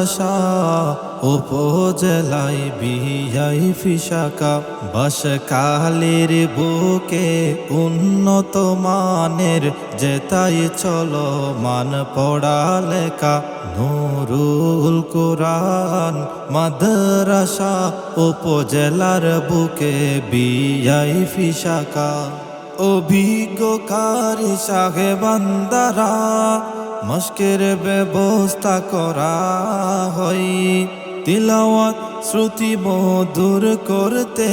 মাদ্রাসা উপজেলায় বিহাই ফিসাকা বাসকালের বুকে উন্নত মানের যেতাই চলো মান পড়ালেখা, নুরুল কোরআন মাদ্রাসা উপজেলার বুকে বিহাই ফিসাকা অভিজ্ঞকারী সাহেবান্দারা মস্কের ব্যবস্থা করা হয়। তিলাওয়াত, শ্রুতি মধুর করতে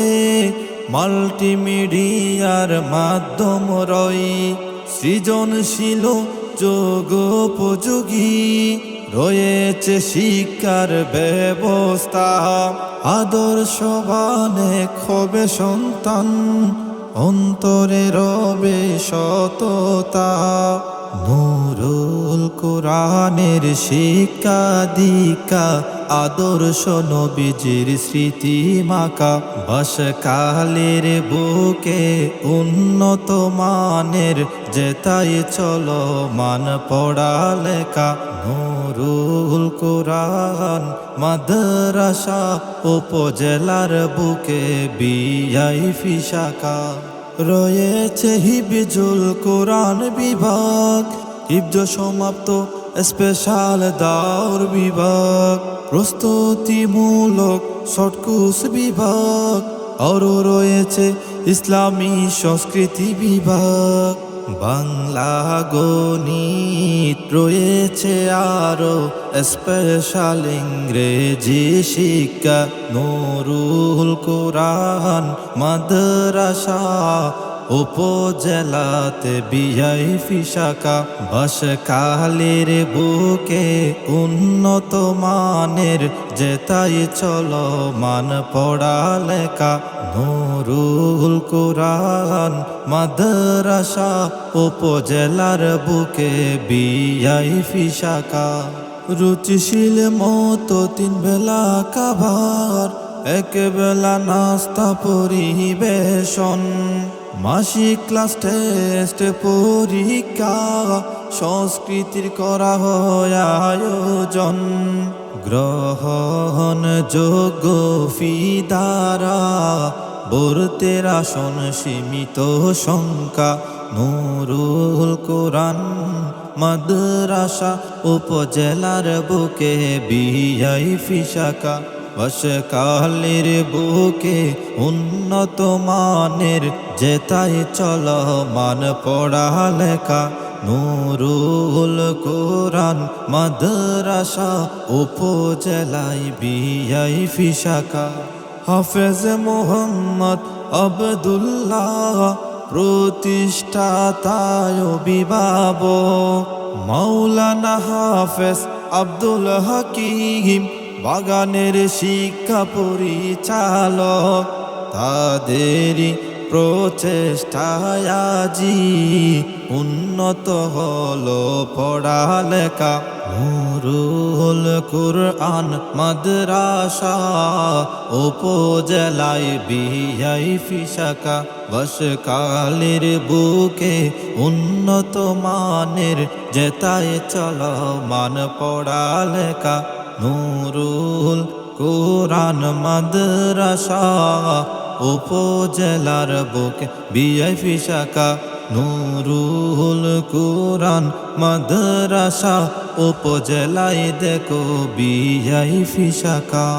মাল্টিমিডিয়ার মাধ্যম রই সৃজনশীল যোগ উপযোগী রয়েছে শিক্ষার ব্যবস্থা। আদর্শবানে খবে সন্তান অন্তরে রবে সততা নুরুল কোরআনের শিক্ষা দীকা আদর্শ নবীজির স্মৃতি মাকা, বাসকালের বুকে উন্নত মানের যেতাই চলো মান পড়ালেখা, নুরুল কোরআন মাদ্রাসা উপজেলার বুকে বিআই ফিসাকা রয়েছে হিবিজুল কোরআন বিভাগ। হিবজ সমাপ্ত স্পেশাল দাওর বিভাগ। প্রস্তুতিমূলক শর্টকুস বিভাগ। আরও রয়েছে ইসলামী সংস্কৃতি বিভাগ। বাংলা গণিত রয়েছে আরও স্পেশাল ইংরেজি শিক্ষা। নুরুল কোরআন মাদ্রাসা উপজেলাতে বিআই ফিসাকা বাসকালের বুকে উন্নত মানের যেতাই চলো মান পড়ালেখা, নুরুল কোরআন মাদ্রাসা উপজেলার বুকে বিআই ফিসাকা রুচিশীল মতো তিন বেলা কাভার এক বেলা নাস্তা পরিবেশন, মাসিক ক্লাস টেস্ট পরীক্ষা, সংস্কৃতির করা হয় আয়োজন। গ্রহণ যোগ্য ফিদারা, বর্তের আসন সীমিত সংখ্যা, নুরুল কোরআন, মাদ্রাসা, উপজেলার বুকে বিআই ফিসাকা বসকালের বুকে উন্নত মানের যেতাই চল মান পড়ালেখা। নুরুল কোরআন মাদ্রাসা উপজেলায় বিআই ফিসাকা হাফেজ মোহাম্মদ আবদুল্লাহ প্রতিষ্ঠাতায় অভিভাবক। মাওলানা হাফেজ আব্দুল হাকিম বাগানের শিক্ষা পরিচালক তাদেরই প্রচেষ্টায় আজি উন্নত হলো পড়ালেখা। নুরুল কুরআন মাদ্রাসা উপজেলায় বিহাই ফিসাকা বসকালের বুকে উন্নত মানের যেতায় চল মান পড়ালেখা। নুরুল কোরআন মাদ্রাসা উপজেলার বুকে বিআইপি শাখা নুরুল কোরআন মাদ্রাসা উপজেলায় দেখো বিআইপি ফিসাকা